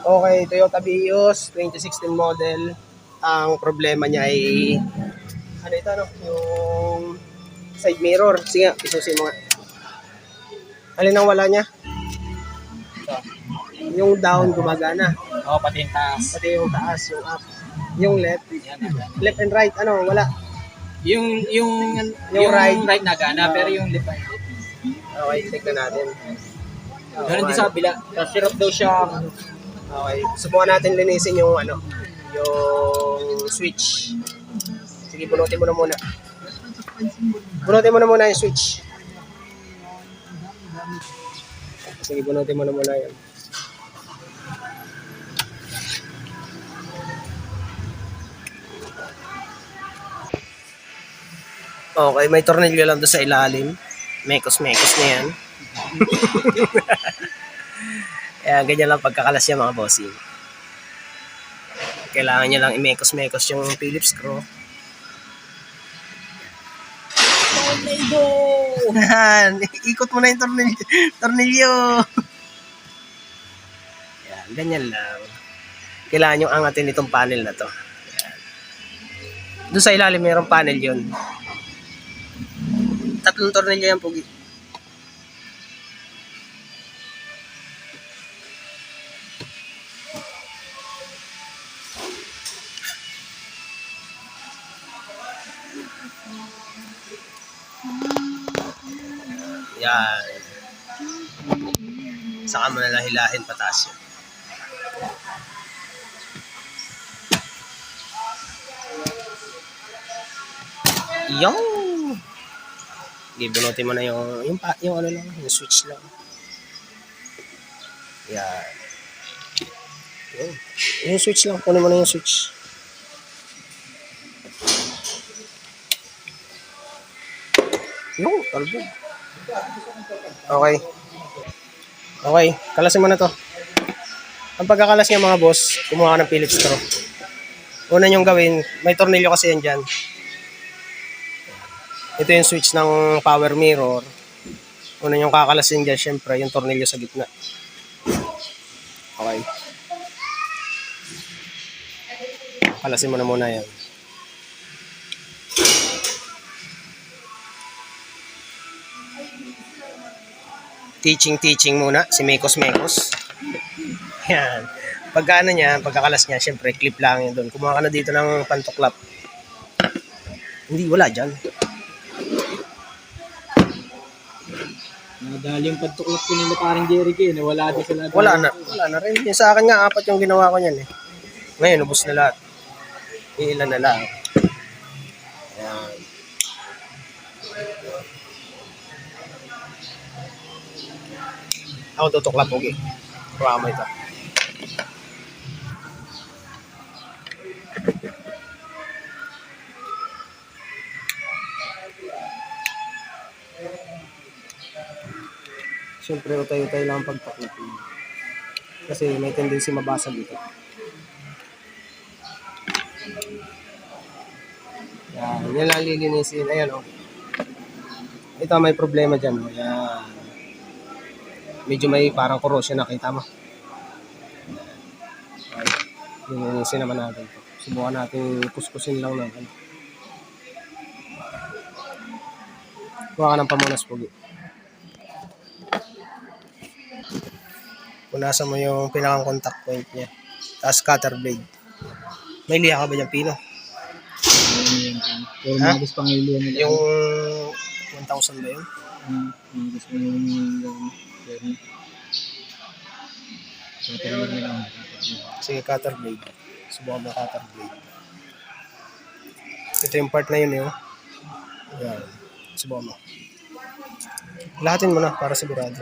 Okay, Toyota Vios, 2016 model. Ang problema niya ay, ano ito, no? Yung side mirror. Sige, isusin mo nga. Alin ang wala niya? Ito. Yung down gumagana. Oo, pati yung taas. Pati yung taas, yung up. Yung left. Yan. Left and right, ano, wala. Yung, yung, Yung right. right na gana, pero yung left and left. Okay, tignan natin. Ganun din sa kabila. Syrup daw siya. Okay, subukan natin linisin yung ano, yung switch. Sige, bunutin mo na muna. Bunutin mo na muna yung switch. Sige, bunutin mo na muna yan. Okay, may tornilyo lang doon sa ilalim. Mekos-mekos na yan. Kaya ganyan lang pagkakalas niya mga bossing. Kailangan niya lang i-mekos-mekos yung Phillips screw. Tornado! Ikot mo na yung tornilyo. tornilyo. Yan, ganyan lang. Kailangan yung angatin itong panel na to. Yan. Doon sa ilalim mayroong panel yun. Tatlong tornilyo yan, Pugi. Yan. Saka mo na lang hilahin pataas yun. Yung! Gibunutin mo na yung, yung, yung ano lang, yung switch lang. Yan. Yun. Yung switch lang, kunin mo na yung switch. Yung, talbo. Okay. Okay, kalasin mo na to. Ang pagkakalas niya mga boss, kumuha ka ng Phillips screw. Una niyong gawin, may tornilyo kasi yan dyan. Ito yung switch ng power mirror. Una niyong kakalasin dyan, syempre, yung tornilyo sa gitna. Okay. Kalasin mo na muna yan. Teaching teaching muna si Mekos Mekos. Yan. Pagka ano niya, pagkakalas niya, syempre clip lang yun doon. Kumuha ka na dito ng pantoklap. Hindi, wala dyan. Nadali yung pagtuklap ko nila parang Jericho eh. Wala din sila. Wala na. Wala na rin. Yung sa akin nga, apat yung ginawa ko niyan eh. Ngayon, ubos na lahat. Iilan na lang. Ako tutuklap, okay. Kuha mo ito. Siyempre, utay-utay lang ang pagtaklap. Kasi may tendency mabasag ito. Yan, yan lang lilinisin. Ayan, oh. Ito may problema dyan, oh. Yan. Medyo may parang corrosion, nakita mo. Ay, lilinisin naman natin ito. Subukan natin kuskusin lang ng ano. Kuha ka ng pamunas, Pugi. Punasan mo yung pinakang contact point niya. Tapos cutter blade. May liha ka ba dyan, Pino? Pero Ha? mga pangilihan nila. Yung 1,000 ba yun? Hmm, yung gusto mo yung- yung- Tatawag nila. Sige, cutter blade. Subukan mo cutter blade. Ito yung part na yun eh. oh. Yan. Subukan mo. Lahatin mo na para sigurado.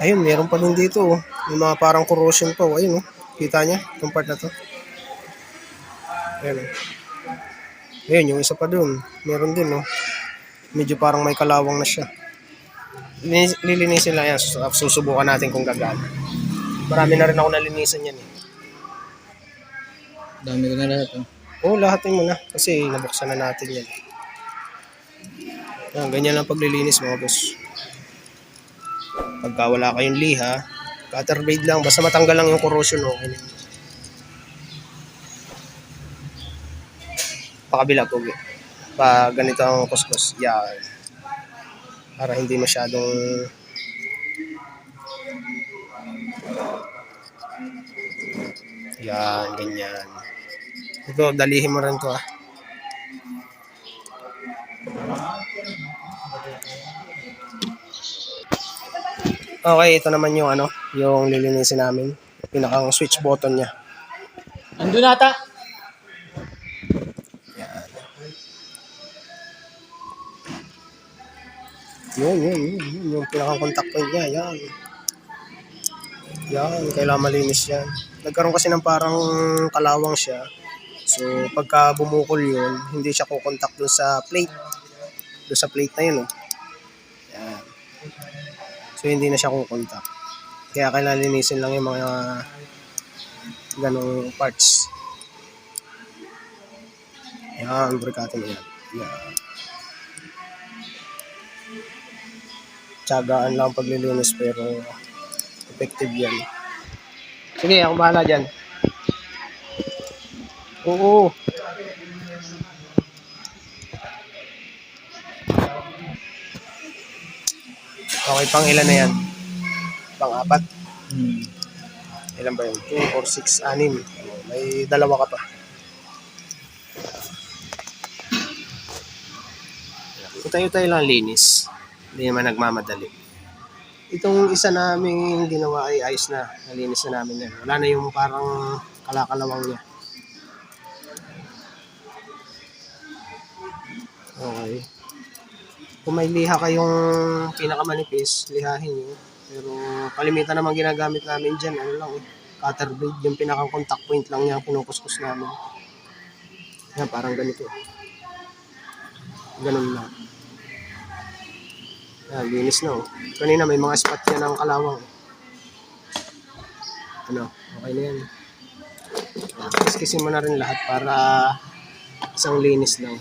Ayun, meron pa din dito. Oh. May mga parang corrosion pa. Oh. Ayun, oh. Kita niya? Itong part na to. Ayun. oh. Ayun, yung isa pa dun. Meron din, oh. Medyo parang may kalawang na siya. Linis- Lilinisin lang yan. Sus- Susubukan natin kung gagana. Marami na rin ako nalinisan yan, eh. Dami ko na lahat. Oh. Oo, lahatin mo na. Kasi nabuksan na natin yan. Yan, ganyan lang paglilinis mga boss. Pagka wala kayong liha, cutter blade lang, basta matanggal lang yung corrosion, okay na. Pakabila po. Pa ganito ang kuskus. Yan. Para hindi masyadong Yan, ganyan. Ito, dalihin mo rin to ah. Okay, ito naman yung ano, yung lilinisin namin. Pinakang switch button niya. Andun ata. Yun, yun, yun, yun, yung pinakang contact point niya, yan. Yan, kailangan malinis yan. Nagkaroon kasi ng parang kalawang siya. So, pagka bumukol yun, hindi siya kukontak dun sa plate. Dun sa plate na yun, oh. Yan. So, hindi na siya kukontak. Kaya kailangan linisin lang yung mga ganong parts. Yan, brikate mo yan. Yan. Tiyagaan lang paglilinis pero effective yan. Sige, ako bahala dyan. Oo. Okay, pang ilan na yan? Pang apat? Hmm. Ilan ba yun? 2, 4, 6, 6. May dalawa ka pa. Tayo-tayo lang linis. Hindi naman nagmamadali. Itong isa namin ginawa ay ayos na. Nalinis na namin yan. Wala na yung parang kalakalawang niya. Okay. Kung may liha kayong pinakamanipis, lihahin nyo. Pero kalimitan naman ginagamit namin dyan, ano lang eh, cutter blade, yung pinakang contact point lang niya, kinukuskus namin. Yan, parang ganito. Ganun lang. Yan, linis na oh. Kanina may mga spot yan ng kalawang. Ano, okay na yan. Kiskisin mo na rin lahat para isang linis lang.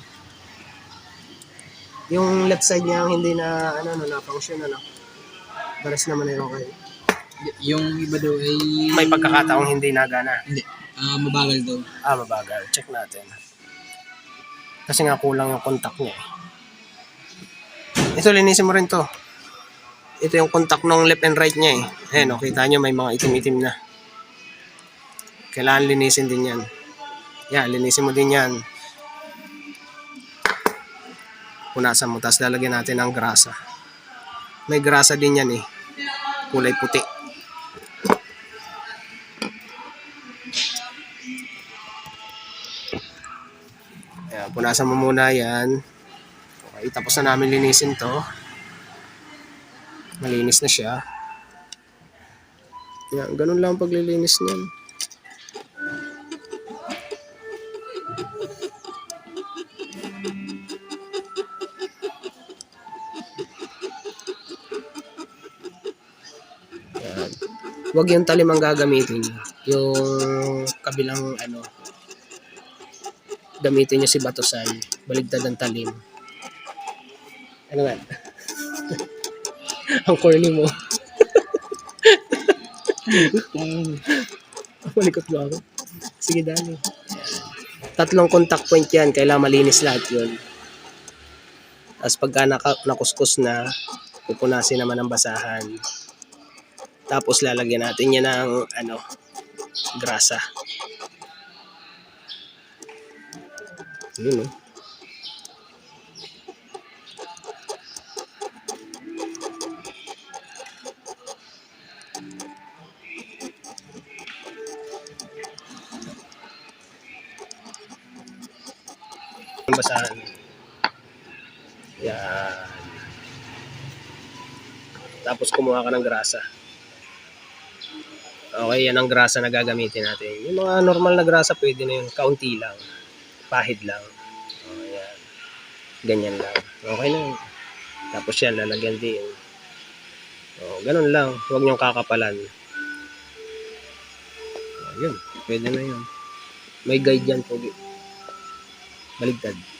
Yung left side niya ang hindi na ano no, na-function ano. The rest naman ay okay. Y- yung iba daw ay... May pagkakataong hindi nagana. Hindi. Ah, mabagal daw. Ah, mabagal. Check natin. Kasi nga kulang yung contact niya. eh. Ito, linisin mo rin to. Ito yung contact ng left and right niya eh. Ayan, oh, kita nyo may mga itim-itim na. Kailangan linisin din yan. Yan, linisin mo din yan. Punasan mo, tapos lalagyan natin ng grasa. May grasa din yan eh. Kulay puti. Ayan, punasan mo muna yan. Okay, tapos na namin linisin to. Malinis na siya. Yan, ganun lang ang paglilinis niyan. Yan. Huwag yung talim ang gagamitin. Yung kabilang ano, gamitin niyo si Batosay. Baligtad ang talim. Ano nga? ang corny mo. Malikot ba ako? Sige, dali. Tatlong contact point yan. Kailangan malinis lahat yun. Tapos pagka nakuskus na, pupunasin naman ng basahan. Tapos lalagyan natin yan ng ano, grasa. Yun oh. Basahan. Yan. Tapos kumuha ka ng grasa. Okay, yan ang grasa na gagamitin natin. Yung mga normal na grasa, pwede na yun. Kaunti lang. Pahid lang. O, yan. Ganyan lang. Okay na yun. Tapos yan, lalagyan din. O, ganun lang. Huwag niyong kakapalan. O, yun. Pwede na yun. May guide yan, pogi. Baligtad.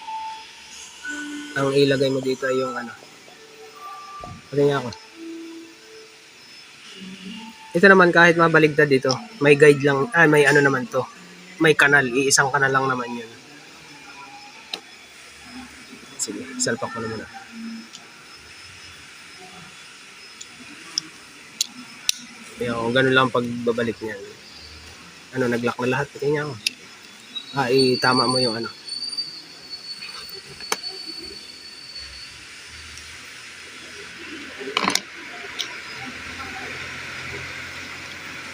Ang ilagay mo dito ay yung ano. Pati nga ako. Ito naman kahit mabaligtad dito, may guide lang, ah, may ano naman to. May kanal, iisang kanal lang naman yun. Sige, salpak ko na muna. Yo, ganun lang pagbabalik niyan. Ano, naglock na lahat. Pati niya ako. Ah, itama mo yung ano.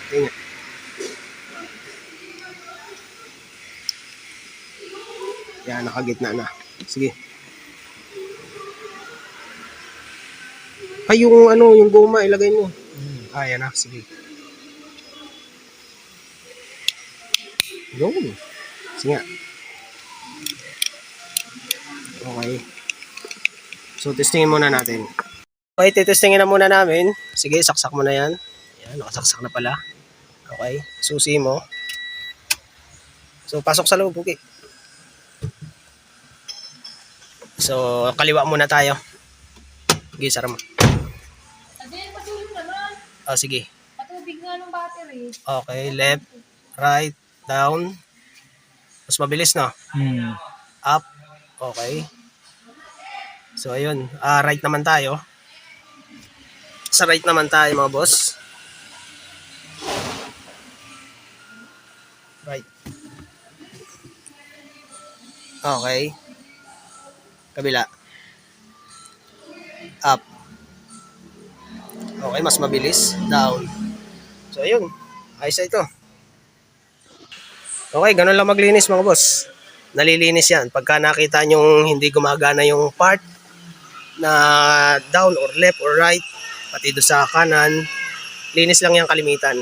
Pati niya. Yan, nakagitna na. Sige. Ay, yung ano, yung goma, ilagay mo. Ah, yan na. Sige. Yun. Sige nga. Okay. So, testingin muna natin. Okay, titestingin na muna namin. Sige, saksak mo na yan. Yan, nakasaksak na pala. Okay, susi mo. So, pasok sa loob, okay. So, kaliwa muna tayo. Sige, sara mo. Adel, pasulim naman. Oh, sige. Patubig nga ng battery. Okay, left, right, down. Mas mabilis, no? Hmm. Up. Okay. So, ayun. Ah, right naman tayo. Sa right naman tayo, mga boss. Right. Okay. Kabila. Up. Okay, mas mabilis. Down. So, ayun. Ayos ito. Okay, ganun lang maglinis mga boss. Nalilinis yan. Pagka nakita nyong hindi gumagana yung part na down or left or right, pati do sa kanan, linis lang yung kalimitan.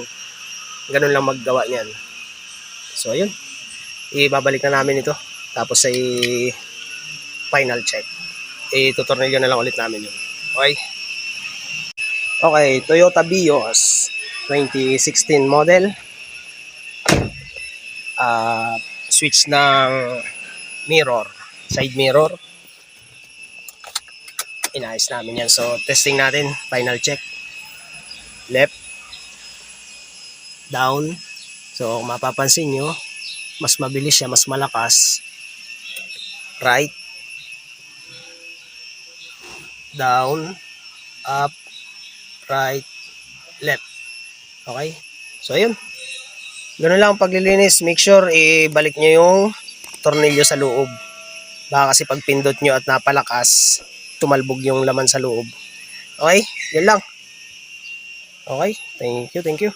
Ganun lang maggawa niyan. So, ayun. Ibabalik na namin ito. Tapos ay final check. Itutornilyo na lang ulit namin yun. Okay? Okay, Toyota Vios 2016 model ah switch ng mirror, side mirror. Inayos namin yan. So, testing natin. Final check. Left. Down. So, mapapansin nyo, mas mabilis siya, mas malakas. Right. Down. Up. Right. Left. Okay? So, ayun. Ganun lang ang paglilinis. Make sure ibalik nyo yung tornilyo sa loob. Baka kasi pag pindot nyo at napalakas, tumalbog yung laman sa loob. Okay? Yan lang. Okay? Thank you, thank you.